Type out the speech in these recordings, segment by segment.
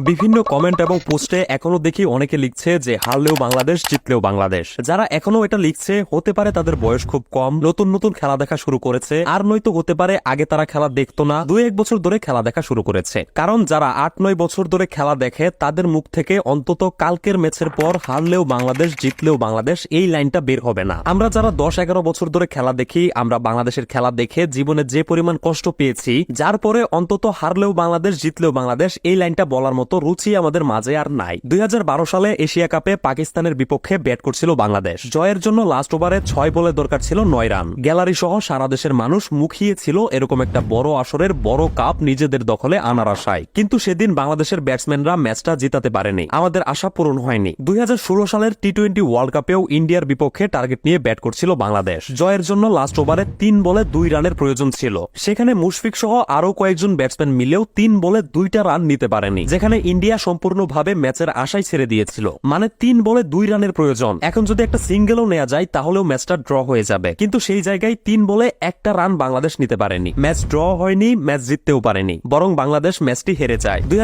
বিভিন্ন কমেন্ট এবং পোস্টে এখনও দেখি অনেকে লিখছে যে, হারলেও বাংলাদেশ, জিতলেও বাংলাদেশ। যারা এখনও এটা লিখছে, হতে পারে তাদের বয়স খুব কম, নতুন নতুন খেলা দেখা শুরু করেছে, আর নয়তো হতে পারে আগে তারা খেলা দেখতো না, দুই এক বছর ধরে খেলা দেখা শুরু করেছে। কারণ যারা আট নয় বছর ধরে খেলা দেখে, তাদের মুখ থেকে অন্তত কালকের ম্যাচের পর, হারলেও বাংলাদেশ, জিতলেও বাংলাদেশ, এই লাইনটা বের হবে না। আমরা যারা দশ এগারো বছর ধরে খেলা দেখি, আমরা বাংলাদেশের খেলা দেখে জীবনে যে পরিমাণ কষ্ট পেয়েছি, যার পরে অন্তত হারলেও বাংলাদেশ, জিতলেও বাংলাদেশ, এই লাইনটা বলার মতো রুচি আমাদের মাঝে আর নাই। দুই হাজার বারো সালে এশিয়া কাপে পাকিস্তানের বিপক্ষে ব্যাট করছিল বাংলাদেশ। জয়ের জন্য লাস্ট ওভারে ছয় বলে দরকার ছিল নয় রান। গ্যালারি সহ সারা দেশের মানুষ মুখিয়ে ছিল এরকম একটা বড় আসরের বড় কাপ নিজেদের দখলে আনার আশায়। কিন্তু সেদিন বাংলাদেশের ব্যাটসম্যানরা ম্যাচটা জিতাতে পারেনি। আমাদের আশা পূরণ হয়নি। দুই হাজার ষোলো সালের টি টোয়েন্টি ওয়ার্ল্ড কাপেও ইন্ডিয়ার বিপক্ষে টার্গেট নিয়ে ব্যাট করছিল বাংলাদেশ। জয়ের জন্য লাস্ট ওভারে তিন বলে দুই রানের প্রয়োজন ছিল। সেখানে মুশফিক সহ আরও কয়েকজন ব্যাটসম্যান মিলেও তিন বলে দুইটা রান নিতে পারেনি। যেখানে ইন্ডিয়া সম্পূর্ণভাবে ম্যাচের আশাই ছেড়ে দিয়েছিল। মানে তিন বলে দুই রানের প্রয়োজন। এখন যদি একটা সিঙ্গেলও নেওয়া যায়, তাহলেও ম্যাচটা ড্র হয়ে যাবে। কিন্তু সেই জায়গায় তিন বলে একটা রান বাংলাদেশ নিতে পারেনি। ম্যাচ ড্র হয়নি, ম্যাচ জিততেও পারেনি। বরং বাংলাদেশ ম্যাচটি হেরে যায়। দুই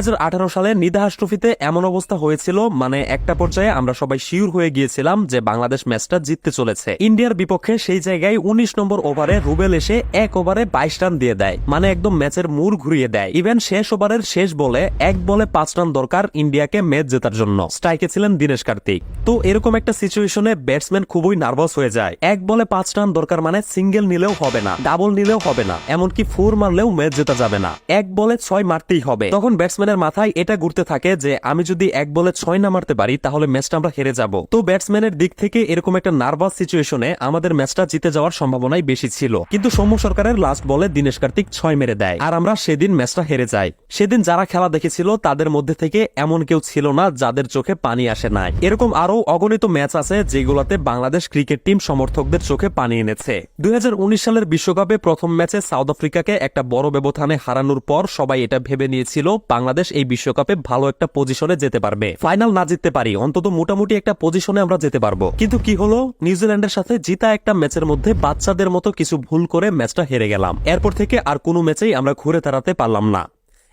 সালে নিদাহাস ট্রফিতে এমন অবস্থা হয়েছিল মানে একটা পর্যায়ে আমরা সবাই শিওর হয়ে গিয়েছিলাম যে বাংলাদেশ ম্যাচটা জিততে চলেছে। ইন্ডিয়ার বিপক্ষে সেই জায়গায় উনিশ নম্বর ওভারে রুবেল এসে এক ওভারে বাইশ রান দিয়ে দেয়। মানে একদম ম্যাচের মুড় ঘুরিয়ে দেয়। ইভেন শেষ ওভারের শেষ বলে এক বলে পাঁচ রান দরকার ইন্ডিয়াকে ম্যাচ জেতার জন্য। স্ট্রাইকে ছিলেন দীনেশ কার্তিক। তো এরকম একটা সিচুয়েশনে ব্যাটসম্যান খুবই নার্ভাস হয়ে যায়। এক বলে পাঁচ রান দরকার মানে সিঙ্গেল নিলেও হবে না, ডাবল নিলেও হবে না, এমনকি ফোর মারলেও ম্যাচ জেতা যাবে না। এক বলে ছয় মারতেই হবে। তখন ব্যাটসম্যানের মাথায় এটা ঘুরতে থাকে যে, আমি যদি এক বলে ছয় না মারতে পারি, তাহলে ম্যাচটা আমরা হেরে যাব। তো ব্যাটসম্যানের দিক থেকে এরকম একটা নার্ভাস সিচুয়েশনে আমাদের ম্যাচটা জিতে যাওয়ার সম্ভাবনাই বেশি ছিল। কিন্তু সৌম্য সরকারের লাস্ট বলে দীনেশ কার্তিক ছয় মেরে দেয়। আর আমরা সেদিন ম্যাচটা হেরে যাই। সেদিন যারা খেলা দেখেছিল, তাদের মধ্যে থেকে এমন কেউ ছিল না যাদের চোখে পানি আসে নাই। এরকম আরও অগণিত ম্যাচ আছে যেগুলোতে বাংলাদেশ ক্রিকেট টিম সমর্থকদের চোখে পানি এনেছে। দুই হাজার উনিশ সালের বিশ্বকাপে প্রথম ম্যাচে সাউথ আফ্রিকাকে একটা বড় ব্যবধানে হারানোর পর সবাই এটা ভেবে নিয়েছিল, বাংলাদেশ এই বিশ্বকাপে ভালো একটা পজিশনে যেতে পারবে। ফাইনাল না জিততে পারি, অন্তত মোটামুটি একটা পজিশনে আমরা যেতে পারব। কিন্তু কি হলো? নিউজিল্যান্ডের সাথে জিতা একটা ম্যাচের মধ্যে বাচ্চাদের মতো কিছু ভুল করে ম্যাচটা হেরে গেলাম। এরপর থেকে আর কোনো ম্যাচেই আমরা ঘুরে দাঁড়াতে পারলাম না।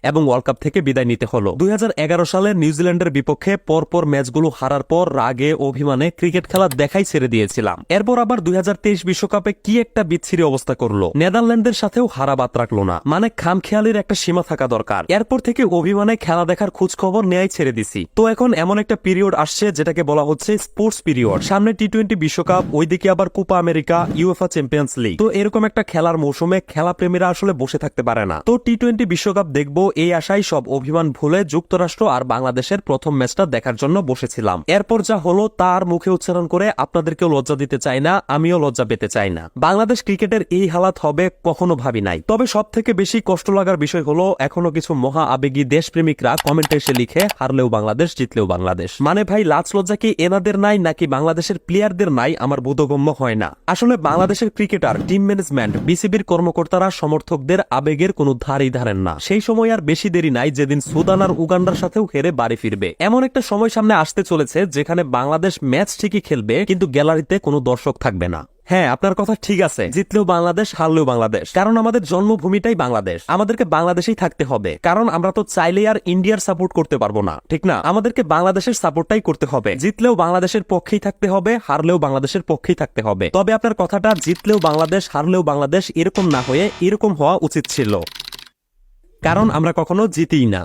এবং ওয়ার্ল্ড কাপ থেকে বিদায় নিতে হলো। দুই হাজার এগারো সালে নিউজিল্যান্ডের বিপক্ষে পরপর ম্যাচগুলো হারার পর রাগে অভিমানে ক্রিকেট খেলা দেখাই ছেড়ে দিয়েছিলাম। এরপর আবার দুই বিশ্বকাপে কি একটা বিচ্ছিরি অবস্থা করল? নেদারল্যান্ডের সাথেও হারা বাত রাখল না। মানে খামখেয়ালির একটা সীমা থাকা দরকার। এরপর থেকে অভিমানে খেলা দেখার খোঁজ খবর নেয়াই ছেড়ে দিছি। তো এখন এমন একটা পিরিয়ড আসছে যেটাকে বলা হচ্ছে স্পোর্টস পিরিয়ড। সামনে টি টোয়েন্টি বিশ্বকাপ, ওইদিকে আবার Copa America UEFA champions league. তো এরকম একটা খেলার মৌসুমে খেলা প্রেমীরা আসলে বসে থাকতে পারে না। তো টি টোয়েন্টি বিশ্বকাপ দেখব এই আশায় সব অভিমান ভুলে যুক্তরাষ্ট্র আর বাংলাদেশের প্রথম ম্যাচটা দেখার জন্য বসেছিলাম। এরপর যা হলো তার মুখে উচ্চারণ করে আপনাদেরকেও লজ্জা দিতে চাই না, আমিও লজ্জা পেতে চাই না। বাংলাদেশ ক্রিকেটের এই হালাত হবে কখনো ভাবি নাই। তবে সব থেকে বেশি কষ্ট লাগার বিষয় হলো এখনও কিছু মহা আবেগী দেশপ্রেমিকরা কমেন্টে এসে লিখে, হারলেও বাংলাদেশ, জিতলেও বাংলাদেশ। মানে ভাই, লাজ লজ্জা কি এনাদের নাই নাকি বাংলাদেশের প্লেয়ারদের নাই আমার বোধগম্য হয় না। আসলে বাংলাদেশের ক্রিকেটার, টিম ম্যানেজমেন্ট, বিসিবির কর্মকর্তারা সমর্থকদের আবেগের কোনো ধারই ধারেন না। সেই সময় আর বেশি দেরি নাই যেদিন সুদান আর উগান্ডার সাথেও হেরে বাড়ি ফিরবে। এমন একটা সময় সামনে আসতে চলেছে যেখানে বাংলাদেশ ম্যাচ ঠিকই খেলবে, কিন্তু গ্যালারিতে কোনো দর্শক থাকবে না। হ্যাঁ আপনার কথা ঠিক আছে, জিতলেও বাংলাদেশ, হারলেও বাংলাদেশ। কারণ আমাদের জন্মভূমিটাই বাংলাদেশ। আমাদেরকে বাংলাদেশেই থাকতে হবে। কারণ আমরা তো চাইলে আর ইন্ডিয়ার সাপোর্ট করতে পারব না। ঠিক না? আমাদেরকে বাংলাদেশের সাপোর্টটাই করতে হবে। জিতলেও বাংলাদেশের পক্ষেই থাকতে হবে, হারলেও বাংলাদেশের পক্ষেই থাকতে হবে। তবে আপনার কথাটা, জিতলেও বাংলাদেশ, হারলেও বাংলাদেশ, এরকম না হয়ে এরকম হওয়া উচিত ছিল। কারণ আমরা কখনো জিতিই না।